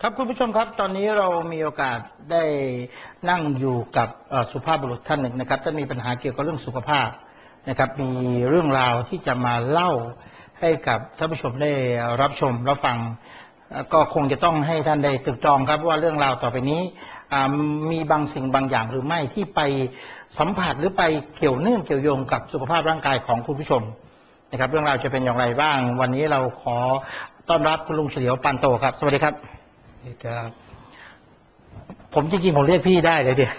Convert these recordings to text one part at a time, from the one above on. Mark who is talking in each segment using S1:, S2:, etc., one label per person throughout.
S1: ครับคุณผู้ชมครับตอนนี้เรามีโอกาสได้นั่งอยู่กับสุภาพบุรุษท่านหนึ่งนะครับท่านมีปัญหาเกี่ยวกับเรื่องสุขภาพนะครับ มีเรื่องราวที่จะมาเล่าให้กับท่านผู้ชมได้รับชมรับฟัง ก็คงจะต้องให้ท่านได้ตรึกตรองครับว่าเรื่องราวต่อไปนี้มีบางสิ่งบางอย่างหรือไม่ที่ไปสัมผัสหรือไปเกี่ยวเนื่องเกี่ยวโยงกับสุขภาพร่างกายของคุณผู้ชมนะครับ เรื่องราวจะเป็นอย่างไรบ้าง วันนี้เราขอต้อนรับคุณลุงเฉลียวปานโตครับ สวัสดีครับ
S2: ครับ
S1: ผมจริงๆผมเรียกพี่ได้เลยเดีย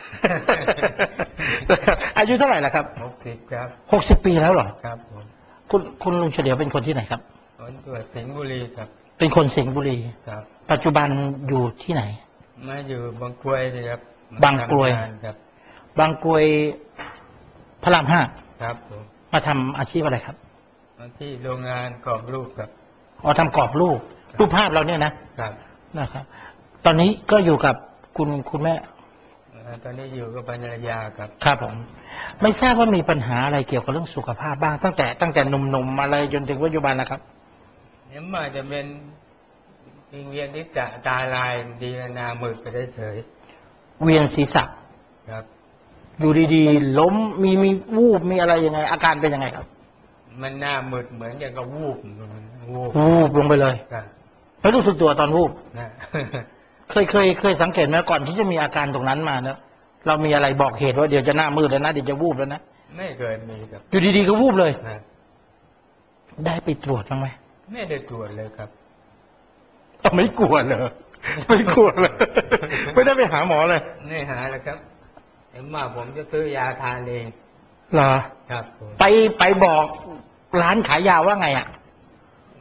S1: อายุเท่าไหร่ล่ะครับ
S2: หกสิบครับ
S1: หกสิบปีแล้วเหรอ
S2: ครับผม
S1: คุณคุณลุงเฉลียวเป็นคนที่ไหนครับ
S2: คนตัวสิงห์บุรีครับ
S1: เป็นคนสิงห์บุรี
S2: ครับ
S1: ปัจจุบันอยู่ที่ไหน
S2: มาอยู่บางกรวยนี่ครับ
S1: บางกรวย
S2: ทำงานครับ
S1: บางกรวยพระรามห้า
S2: ครับผม
S1: มาทำอาชีพอะไรครับ
S2: มาที่โรงงานกรอบรูปครับ
S1: อ๋อทำกรอบรูป
S2: ครับ
S1: รูปภาพเราเนี่ยนะครับ นะครับ ตอนนี้ก็อยู่กับคุณคุณแม่
S2: เอ่อตอนนี้อยู่กับภรรยาครับ
S1: ครับผม ไม่ทราบว่ามีปัญหาอะไรเกี่ยวกับเรื่องสุขภาพบ้าง ตั้งแต่ตั้งแต่หนุ่มๆอะไรจนถึงปัจจุบันนะครับ
S2: เนี่ยมาจะเป็นวิงเวียนที่ตาตาลายดีหนามืดไปได้เฉย
S1: เวียนศีรษะ
S2: ครับ
S1: อยู่ดีๆ ล้มมีมีวูบมีอะไรยังไง อาการเป็นยังไงครับ
S2: มันหน้ามืดเหมือนอย่างกับวูบวูบ
S1: วูบลงไปเลย
S2: ครับ
S1: ไม่รู้สึกตัวตอนวูบ
S2: นะ
S1: เคยเคยเคยสังเกตไหมก่อนที่จะมีอาการตรงนั้นมาเนอะเรามีอะไรบอกเหตุว่าเดี๋ยวจะหน้ามืดแล้วนะเดี๋ยวจะวูบแล้วนะ
S2: ไม่เคยมีครับ
S1: อยู่ดีๆก็วูบเลย
S2: นะ
S1: ได้ไปตรวจบ้างไหม
S2: ไม่ได้ตรวจเลยครับ
S1: ต้องไม่กลัวเลยไม่กลัวเลยไม่ได้ไปหาหมอเลย
S2: ไม่หาแล้วครับเห็นว่าผมจะซื้อยาทานเอง
S1: เหรอ
S2: ครับผม
S1: ไปไปบอกร้านขายยาว่าไงอะ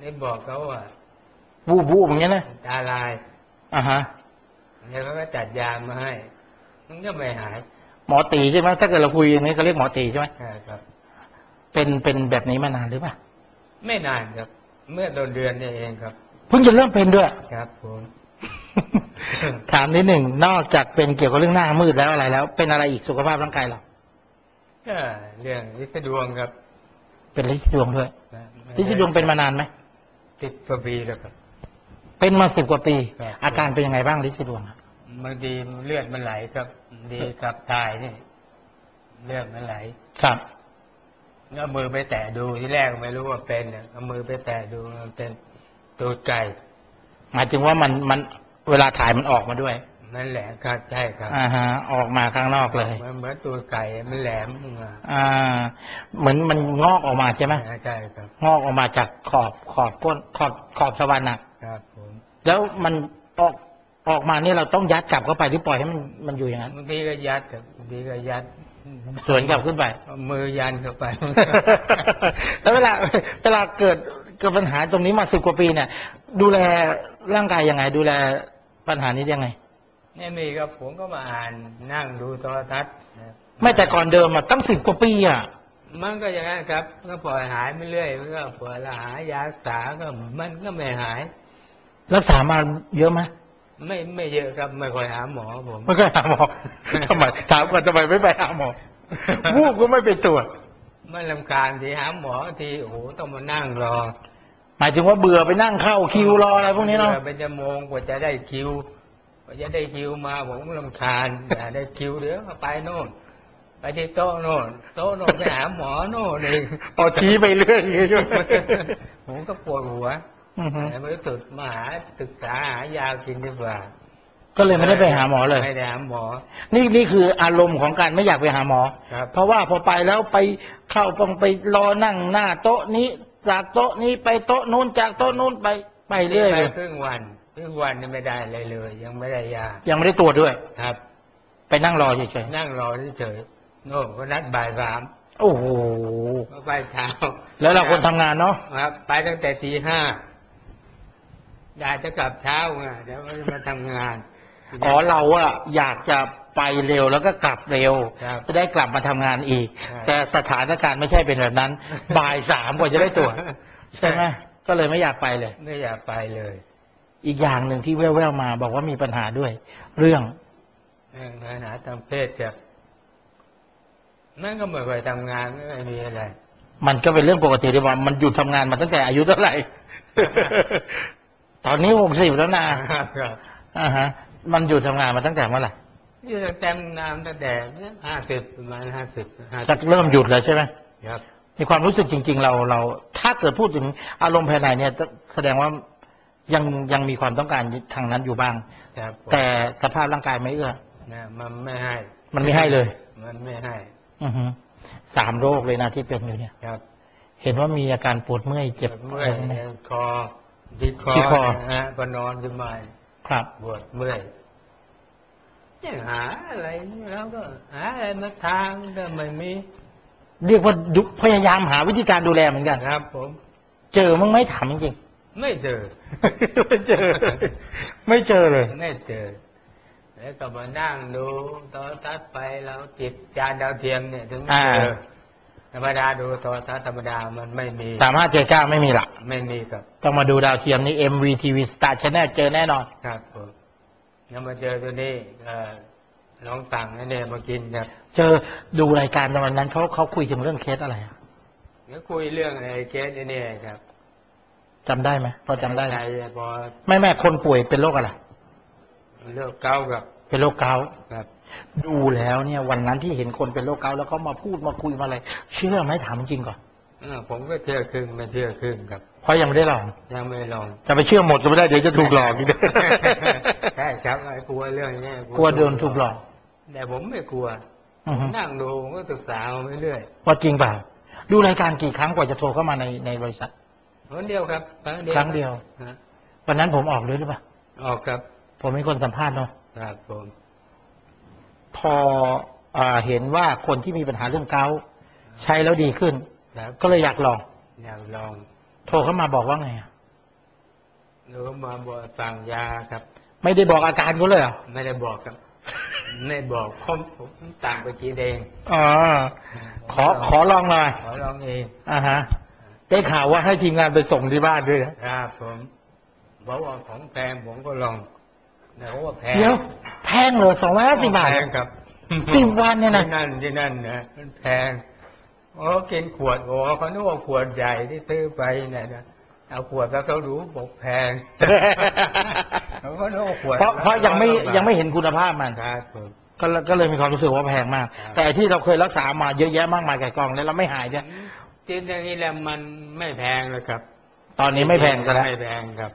S2: ได้บอกเขาว่า
S1: วูบวูบอย่างเงี้ยนะ
S2: ตาลาย
S1: อ่าฮะ
S2: แล้วเขาก็จัดยามาให้ มันก็ไม่หาย
S1: หมอตีใช่ไหมถ้าเกิดเราคุยอย่างนี้เขาเรียกหมอตีใช่ไหม
S2: ใช่ครับ
S1: เป็นเป็นแบบนี้มานานหรือเปล่า
S2: ไม่นานครับ เมื่อต้นเดือนนี่เองครับ
S1: เพิ่งจะเริ่มเป็นด้วย
S2: ครับผม
S1: ถามนิดหนึ่งนอกจากเป็นเกี่ยวกับเรื่องหน้ามืดแล้วอะไรแล้ว เป็นอะไรอีกสุขภาพร่างกายเรา
S2: ก็เรื่องลิขดวงครับ
S1: เป็นลิซิดวงด้วย
S2: นะ
S1: ลิซิดวงเป็นมานานไหม
S2: ติดกว่าปีแล้วครับ
S1: เป็นมาสิบกว่าปี
S2: ครับ
S1: อาการเป็นยังไงบ้างลิซิดวงอะ
S2: บางทีเลือดมันไหลครับดีกับถ่ายนี่เลือดมันไหล
S1: ครับ
S2: เอามือไปแตะดูที่แรกไม่รู้ว่าเป็นเนี่ยเอามือไปแตะดูมันเป็นตูดไก่
S1: หมายถึงว่ามันมันเวลาถ่ายมันออกมาด้วย
S2: นั่นแหละครับใช่ครับ
S1: อ่าฮะออกมาข้างนอกเลย
S2: มันเหมือนตูดไก่มันแหลมมา
S1: อ่า เหมือนมันงอกออกมาใช่ไหม
S2: ใช่ครับ
S1: งอกออกมาจากขอบขอบก้นขอบขอบสวรรค์น่ะ
S2: ครับผม
S1: แล้วมันออกออกมาเนี่ยเราต้องยัดกลับเข้าไปหรือปล่อยให้มันมันอยู่อย่างนั้น
S2: บางทีก็ยัดครับบางทีก็ยัด
S1: สวนกลับขึ้นไป
S2: เอามือยันเข้าไป
S1: แล้วเวลาเวลาเกิดเกิดปัญหาตรงนี้มาสิบกว่าปีเนี่ย ดูแลร่างกายยังไง ดูแลปัญหานี้ยังไง
S2: นี่มีครับผมก็มาอ่านนั่งดูโทรทัศน์นะ
S1: ไม่แต่ก่อนเดิมอะตั้งสิบกว่าปีอะ
S2: มันก็อย่างนั้นครับ ก็ปล่อยหายไปเรื่อยมันก็ปล่อยละหายารักษาก็มันก็ไม่หาย
S1: รักษามาเยอะไหม
S2: ไม่ไม่เยอะครับไม่ค่อยหาหมอผม
S1: ไม่เคยหาหมอทำไมถามก่อนทำไมไม่ไปหาหมอวูบก็ไม่ไปตรวจ
S2: ไม่ลำคาญทีหาหมอทีโอ้โหต้องมานั่งรอ
S1: หมายถึงว่าเบื่อไปนั่งเข้าคิวรออะไรพวกนี้เนาะ
S2: บื่อเป็นชั่วโมงกว่าจะได้คิวกว่าจะได้คิวมาผมก็ลำคาญอยากได้คิวเดี๋ยวก็ไปโน่นไปที่โต๊ะโน่นโต๊ะโน่นไปหาหมอโน่นเอง
S1: พอชี้ไปเรื่อยอย่างเงี้ยใช่ไหม
S2: ผมก็ปวดหัว
S1: อือฮึ
S2: แต่ ไม่รู้สึกมาหาศึกษาหายากินดีกว่า
S1: ก็เลยไม่ได้ไปหาหมอเลย
S2: ไม่ได้หาหมอ
S1: นี่นี่คืออารมณ์ของการไม่อยากไปหาหมอ
S2: ครับ
S1: เพราะว่าพอไปแล้วไปเข้าต้องไปรอนั่งหน้าโต๊ะนี้จากโต๊ะนี้ไปโต๊ะนู้นจากโต๊ะนู้นไปไปเรื่อย
S2: ไป
S1: เลย
S2: ครึ่งวันครึ่งวันนี่ไม่ได้อะไรเลย ยังไม่ได้ยา
S1: ยังไม่ได้ตรวจด้วย
S2: ครับ
S1: ไปนั่งรอเฉย
S2: นั่งรอเฉยๆโน่นก็นัดบ่ายสาม
S1: ๆโอ้โห
S2: ก็ไปเช้า
S1: แล้วเราคนทำงานเนาะ
S2: ครับ ไปตั้งแต่ตีห้า อยากจะกลับเช้าไงเดี๋ยวมาทำงาน
S1: อ๋อเราอะอยากจะไปเร็วแล้วก็กลับเร็ว
S2: ครับ
S1: จะได้กลับมาทำงานอีก
S2: ใช่
S1: แต่สถานการณ์ไม่ใช่เป็นแบบนั้น บ่ายสามกว่าจะได้ตรวจใช่ไหมก็เลยไม่อยากไปเลย
S2: ไม่อยากไปเลย
S1: อีกอย่างหนึ่งที่แว่วๆมา บอกว่ามีปัญหาด้วย เรื่อง
S2: เรื่องปัญหาทางเพศครับนั่นก็ไม่เคยทำงานไม่มีอะไร
S1: มันก็เป็นเรื่องปกติที่ว่ามันหยุดทำงานมาตั้งแต่อายุเท่าไหร่ ตอนนี้หกสิบแล้วนะ
S2: ครับ
S1: อ่าฮะ มันหยุดทำงานมาตั้งแต่เมื่อไหร่
S2: นี่เต็มนามตั้งแต่ห้าสิบประมาณห้าสิบห้า
S1: จะเริ่มหยุดแล้วใช่ไหม
S2: ครับ
S1: ในความรู้สึกจริง ๆ เราเรา ถ้าเกิดพูดถึงอารมณ์ภายในเนี่ยแสดงว่ายังยังมีความต้องการทางนั้นอยู่บ้าง
S2: ครับผม
S1: แต่สภาพร่างกายไม่เอื้อ
S2: นะมันไม่ให้
S1: มันไม่ให้เลย
S2: มันไม่ให้
S1: อือฮึสามโรคเลยนะที่เป็นอยู่เนี่ย
S2: ครับ
S1: เห็นว่ามีอาการปวดเมื่อยเจ็บ
S2: เมื่อย
S1: อะไรไหม
S2: คอ ที่คอ
S1: ที่คอ
S2: นะฮะพอนอนขึ้นมา
S1: ครับ
S2: ปวดเมื่อยยังหาอะไรแล้วก็หาอะไรมาทางก็ไม่มี
S1: เรียกว่ายุพยายามหาวิธีการดูแลเหมือนกัน
S2: ครับ ผม
S1: เจอมั้งไหม่ถามจริง
S2: ไม่เจอ
S1: ๆไม่เจอ ไม่เจอเลย
S2: ไม่เจอ แล้วก็มานั่งดูโทรทัศน์ไปแล้วติดจานดาวเทียมเนี่ยถึง
S1: อ่า
S2: เจอ ธรรมดาดูโทรทัศน์ธรรมดามันไม่มี
S1: สามารถเจอก้าไม่มีหลัก
S2: ไม่มีครับ
S1: ต้องมาดูดาวเทียมนี่ MVTV Star Channel เจอแน่นอน
S2: ครับผมแล้วมาเจอตัวนี้เอ่อน้องตังนั่นเนี่ยมากินครับ
S1: เจอดูรายการตอนนั้นเขาเขาคุยถึงเรื่องเคสอะไรอะ
S2: เดี๋ยวคุยเรื่องไอ้เคสไอ้เนี่ยครับ
S1: จำได้ไหมพอจำได้ไหม
S2: ใจพอ
S1: ไม่แม่คนป่วยเป็นโรคอะไร
S2: เลือกเก้ากับ
S1: เป็นโรคเกาต์
S2: ครับ
S1: ดูแล้วเนี่ย วันนั้นที่เห็นคนเป็นโรคเกาต์แล้วเขามาพูดมาคุยมาอะไรเชื่อไหมถามจริงก่อน
S2: เออผมก็เชื่อครึ่งไม่เชื่อครึ่งครับ
S1: เพราะยังไม่ได้ลอง
S2: ยังไม่ลอง
S1: จะไปเชื่อหมดก็ไม่ได้เดี๋ยวจะถูกหลอกอีก
S2: ใช่ครับไอ้กลัวเรื่องนี้
S1: กลัวโดนถูกหลอก
S2: แต่ผมไม่กลัว
S1: อือฮึ
S2: นั่งดูผมก็ศึกษามาเรื่อย
S1: ว่าจริงเปล่าดูรายการกี่ครั้งกว่าจะโทรเข้ามาในในบริษัท
S2: ๆคนเดียวครับครั้งเดียว
S1: ครั้งเดียว
S2: ฮะ
S1: วันนั้นผมออกด้วยหรือเปล่า
S2: ออกครับ
S1: ผมเป็นคนสัมภาษณ์เนาะ
S2: ครับผม
S1: พ ออาเห็นว่าคนที่มีปัญหาเรื่องเกาต์ใช้แล้วดีขึ้น
S2: ครับ
S1: ก็เลยอยากลอง
S2: อยากลอง
S1: โทรเข้ามาบอกว่าไงอะ
S2: หรือมาบอกสั่งยาครับ
S1: ไม่ได้บอกอาการเขาเลยเหรอ
S2: ไม่ได้บอกครับไม่บอกผมผมต่างไปกินเอง
S1: อ๋อขอขอลองหน่อย
S2: ขอลองเอง
S1: อ่าฮะได้ข่าวว่าให้ทีมงานไปส่งที่บ้านด้วยนะครับ
S2: ผมบอกว่าของแพงผมก็ลอง แต่ว่าแพง
S1: เดี๋ยวแพงเลยสองร้อยห้าสิบบาท
S2: แพงครับ
S1: สิบวันเนี่ยนะ
S2: ที่นั่นที่นั่นนะมันแพงโอ้กินขวดโอ้เขานึกว่าขวดใหญ่ที่ซื้อไปเนี่ยนะเอาขวดแล้วเขาดูบอกแพงเขาก็นึกว่าขวด
S1: เพราะเพราะยังไม่ยังไม่เห็นคุณภาพมัน
S2: ครับผม
S1: ก็เลยก็เลยมีความรู้สึกว่าแพงมาก
S2: ครับ
S1: แต่ที่เราเคยรักษามาเยอะแยะมากมายไก่กองแล้วเราไม่หายเนี่ย
S2: กินอย่างนี้แล้วมันไม่แพงเลยครับ
S1: ตอนนี้ไม่แพงซะแล้ว
S2: ไม่แพงครับ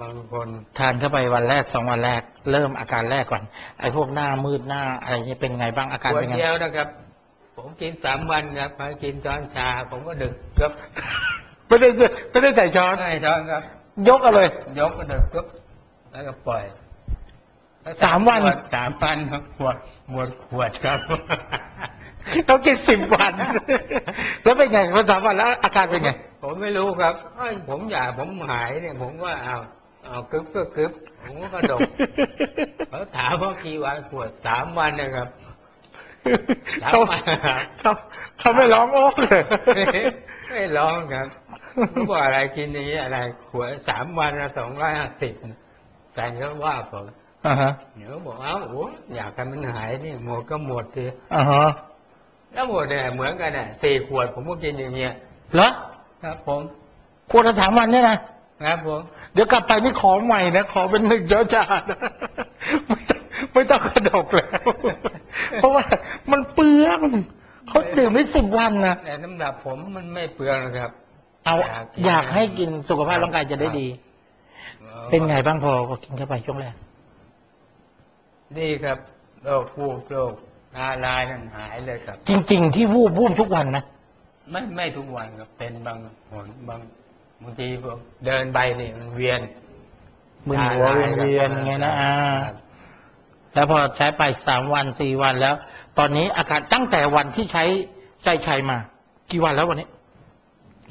S2: บางคน
S1: ทานเข้าไปวันแรกสองวันแรก เริ่มอาการแรกก่อนไอ้พวกหน้ามืดหน้าอะไรนี่เป็นไงบ้างอา
S2: ข
S1: การ
S2: วด
S1: เป็นไง
S2: เดียวนะครับ ผมกินสามวันครับพอกินช้อนชา ผมก็ดึกครับ
S1: ไม่ได้ไม่ได้ใส่ช้อน
S2: ไม่ช้อนครับ
S1: ยกเอาเลย
S2: ยกก็ดึกครับแล้วก็ปล่อยแล้ว
S1: สามวัน
S2: ขดสามวันครับขวดหมดขวดครับ
S1: เขากินสิบวัน แล้วเป็นไงพอสามวันแล้วอาการเป็นไง
S2: ผมไม่รู้ครับเอ้ยผมอยากผมหายเนี่ย ผมว่าเอา เอากึ๊บก็กึ๊บผมก็กระดกเขาถามว่ากี่วันขวดสามวันนะครับ
S1: เขาเขาเขาไม่ร้องโอ๊กเลย
S2: ไม่ร้องครับรู้ว่าอะไรกินอย่างนี้อะไรขวดสามวันละสองร้อยห้าสิบแฟนก็ว่าผม
S1: อ่าฮะ
S2: เดี๋ยวบอกเอ้าโอ้อยากกันมันหายนี่หมดก็หมดที
S1: อ่าฮะ
S2: แล้วหมดเนี่ยเหมือนกันน่ะสี่ขวดผมก็กินอย่างเงี้ย
S1: เหรอ
S2: ครับผม
S1: ขวดละสามวันเนี่ยนะ ครับ
S2: ผม
S1: เดี๋ยวกลับไปนี่ขอใหม่นะขอเป็นหนึ่งเจ้าจานนะไม่ต้องไม่ต้องกระดกแล้ว เพราะว่ามันเปลืองเขาดื่มได้สิบวันนะ
S2: แต่สำหรับผมมันไม่เปลืองนะครับ
S1: เอาอยากให้กินสุขภาพร่างกายจะได้ดี เป็นไงบ้างพอพอกินเข้าไปช่วงแรก
S2: ดีครับโรควูบโรคตาลายนั่นหายเลยครับ
S1: จริง ๆ ที่วูบวูบทุกวันนะ
S2: ไม่ไม่ทุกวันครับเป็นบางหนบาง บางทีผมเดินไปนี่มันเวียน
S1: มึนหัวเวียนเวียนไงนะอ่า
S2: ครับ
S1: แล้วพอใช้ไปสามวันสี่วันแล้ว ตอนนี้อาการตั้งแต่วันที่ใช้ใจชัยมา กี่วันแล้ววันนี้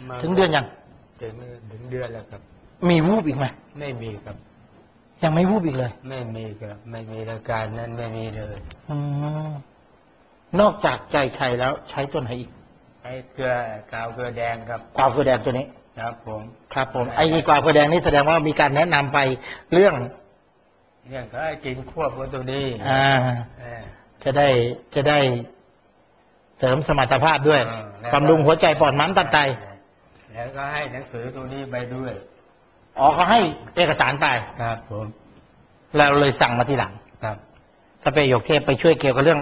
S2: มา
S1: ถึงเดือนยัง
S2: ถึงถึงเดือนแล้วครับ
S1: มีวูบอีกไหม
S2: ไม่มีครับ
S1: ยังไม่วูบอีกเลย
S2: ไม่มีครับ ไม่มีอาการนั้นไม่มีเลย
S1: อืมนอกจากใจชัยแล้ว ใช้ตัวไหนอีก
S2: ไอ้เกลือกาวเกลือแดงครับ
S1: กวาวเกลือแดงตัวนี้
S2: ครับผม
S1: ครับผมไอ้กวาวเกลือแดงนี่แสดงว่ามีการแนะนำไปเรื่อง
S2: เนี่ยเขาให้กินควบกับตัวนี้
S1: อ่า
S2: เออ
S1: จะได้จะได้เสริมสมรรถภาพด้วย
S2: เออแล้ว
S1: บำรุงหัวใจปอดม้ามตับไต
S2: แล้วก็ให้หนังสือตัวนี้ไปด้วย
S1: อ๋อเขาให้เอกสารไป
S2: ครับผม
S1: เราเลยสั่งมาทีหลัง
S2: ครับ
S1: สเปรย์หยกเทพไปช่วยเกี่ยวกับเรื่อง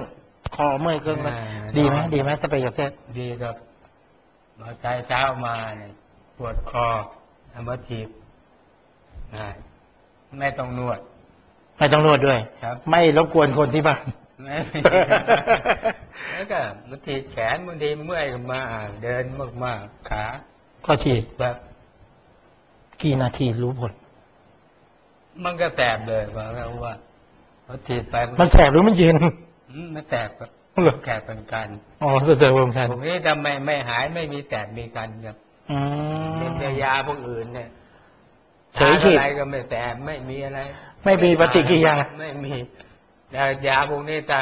S1: คอเมื่อยเครื่อง
S2: อ่า
S1: ดีไหมดีไหมสเปรย์หยกเทพ
S2: ดีครับมาใจเช้ามาเนี่ย ปวดคอเอามาฉีดง่ายไม่ต้องนวด
S1: ไม่ต้องนวดด้วย
S2: ครับ
S1: ไม่รบกวนคนที่บ้าน
S2: ไม่แล้วก็บางทีแขนบางทีเมื่อยก็มาเดินมากๆขา
S1: ก็ฉีด
S2: แบบ
S1: กี่นาทีรู้ผล
S2: มันก็แสบเลยบอกแล้วว่าพอฉีดไป
S1: มันแสบหรือมันเย็น
S2: อืมมันแสบครับ
S1: เหรอ
S2: แสบเป็นกัน
S1: อ๋อเสริมกัน
S2: พวกนี้ทำไมไม่หายไม่มีแสบมีกันครับ
S1: อืม
S2: เป็นยาพวกอื่นเนี่ย
S1: เฉยฉีด
S2: ทานอะไรก็ไม่แสบไม่มีอะไร
S1: ไม่มีปฏิกิริยา
S2: ไม่มีแต่ยาพวกนี้ถ้า